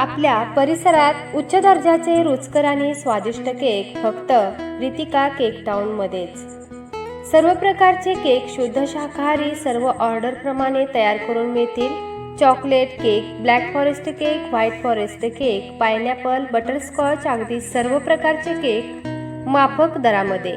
आपल्या परिसरात उच्च दर्जाचे रुचकर आणि स्वादिष्ट केक फक्त रितिका केक टाउनमध्येच सर्व प्रकारचे केक शुद्ध शाकाहारी सर्व ऑर्डरप्रमाणे तयार करून मिळतील. Chocolate cake black forest cake white forest cake pineapple butterscotch अगदी सर्व प्रकारचे केक माफक दरामध्ये.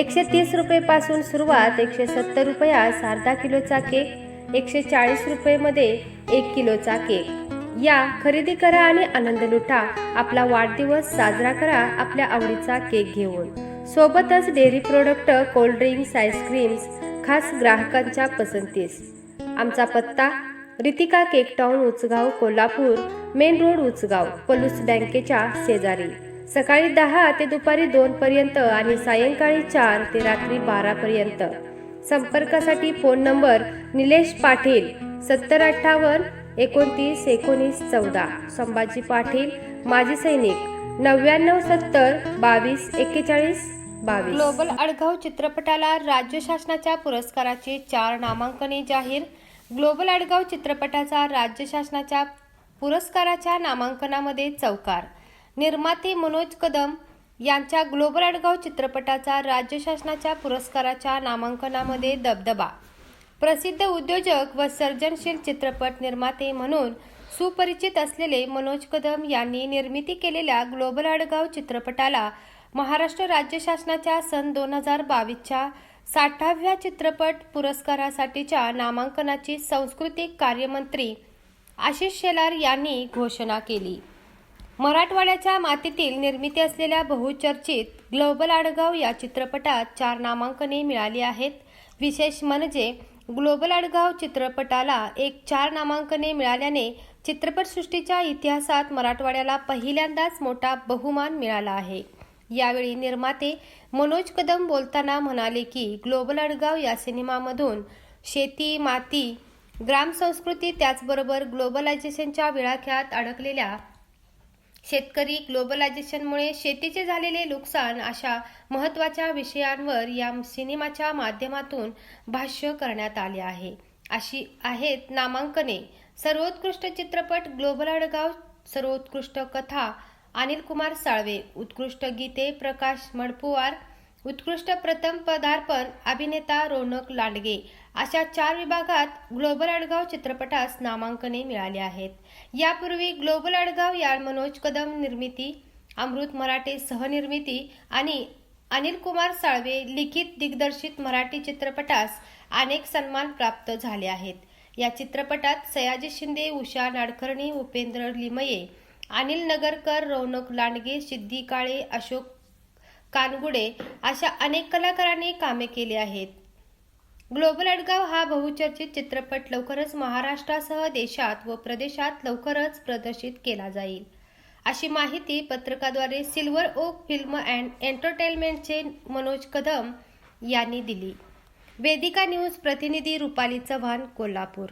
एकशे तीस रुपयेपासून सुरुवात एकशे सत्तर रुपयास अर्धा किलोचा केक एकशे चाळीस रुपयेमध्ये एक किलोचा केक. या खरेदी करा आणि आनंद लुटा. आपला वाढदिवस साजरा करा आपल्या आवडीचा केक घेऊन. सोबतच डेअरी प्रोडक्ट कोल्ड्रिंक्स आईस्क्रीम्स खास ग्राहकांच्या पसंतीस. आमचा पत्ता Ritika cake town Uchgaon Kolhapur main road Uchgaon Palus बँकेच्या शेजारी. सकाळी दहा ते दुपारी दोन पर्यंत आणि सायंकाळी चार ते रात्री बारा पर्यंत. संपर्कासाठी फोन नंबर निलेश पाटील सत्तर अठ्ठावन्न एकोणतीस एकोणीस चौदा. संभाजी पाटील माजी सैनिक. नव्याण्णव सत्तर बावीस एक्केचाळीस बावीस. ग्लोबल अडगाव चित्रपटाला राज्य शासनाच्या पुरस्काराची चार नामांकने जाहीर. ग्लोबल अडगाव चित्रपटाचा राज्य शासनाच्या पुरस्काराच्या नामांकनामध्ये चौकार. निर्माते मनोज कदम यांच्या ग्लोबल अडगाव चित्रपटाचा राज्य शासनाच्या पुरस्काराच्या नामांकनामध्ये दबदबा. प्रसिद्ध उद्योजक व सर्जनशील चित्रपट निर्माते म्हणून सुपरिचित असलेले मनोज कदम यांनी निर्मिती केलेल्या ग्लोबल अडगाव चित्रपटाला महाराष्ट्र राज्य शासनाच्या सन दोन हजार बावीसच्या साठाव्या चित्रपट पुरस्कारासाठीच्या नामांकनाची सांस्कृतिक कार्यमंत्री आशिष शेलार यांनी घोषणा केली. मराठवाड्याच्या मातीतील निर्मिती असलेल्या बहुचर्चित ग्लोबल आडगाव या चित्रपटात चार नामांकने मिळाली आहेत. विशेष म्हणजे ग्लोबल आडगाव चित्रपटाला एक चार नामांकने मिळाल्याने चित्रपटसृष्टीच्या इतिहासात मराठवाड्याला पहिल्यांदाच मोठा बहुमान मिळाला आहे. यावेळी निर्माते मनोज कदम बोलताना म्हणाले की ग्लोबल अडगाव या सिनेमामधून शेती माती ग्रामसंस्कृती त्याचबरोबर ग्लोबलायझेशनच्या विळाख्यात अडकलेल्या शेतकरी ग्लोबलायझेशनमुळे शेतीचे झालेले नुकसान अशा महत्त्वाच्या विषयांवर या सिनेमाच्या माध्यमातून भाष्य करण्यात आले आहे. अशी आहेत नामांकने. सर्वोत्कृष्ट चित्रपट ग्लोबल अडगाव सर्वोत्कृष्ट कथा अनिल कुमार साळवे उत्कृष्ट गीते प्रकाश मडपुवार उत्कृष्ट प्रथम पदार्पण अभिनेता रोनक लांडगे अशा चार विभागात ग्लोबल अडगाव चित्रपटास नामांकने मिळाली आहेत. यापूर्वी ग्लोबल अडगाव या मनोज कदम निर्मिती अमृत मराठे सहनिर्मिती आणि अनिल कुमार साळवे लिखित दिग्दर्शित मराठी चित्रपटास अनेक सन्मान प्राप्त झाले आहेत. या चित्रपटात सयाजी शिंदे उषा नाडकर्णी उपेंद्र लिमये अनिल नगरकर रौनक लांडगे सिद्धी काळे अशोक कानगुडे अशा अनेक कलाकारांनी कामे केली आहेत. ग्लोबल अडगाव हा बहुचर्चित चित्रपट लवकरच महाराष्ट्रासह देशात व प्रदेशात लवकरच प्रदर्शित केला जाईल. अशी माहिती पत्रकाद्वारे सिल्वर ओक फिल्म अँड एंटरटेनमेंटचे मनोज कदम यांनी दिली. वेदिका न्यूज प्रतिनिधी रुपाली चव्हाण कोल्हापूर.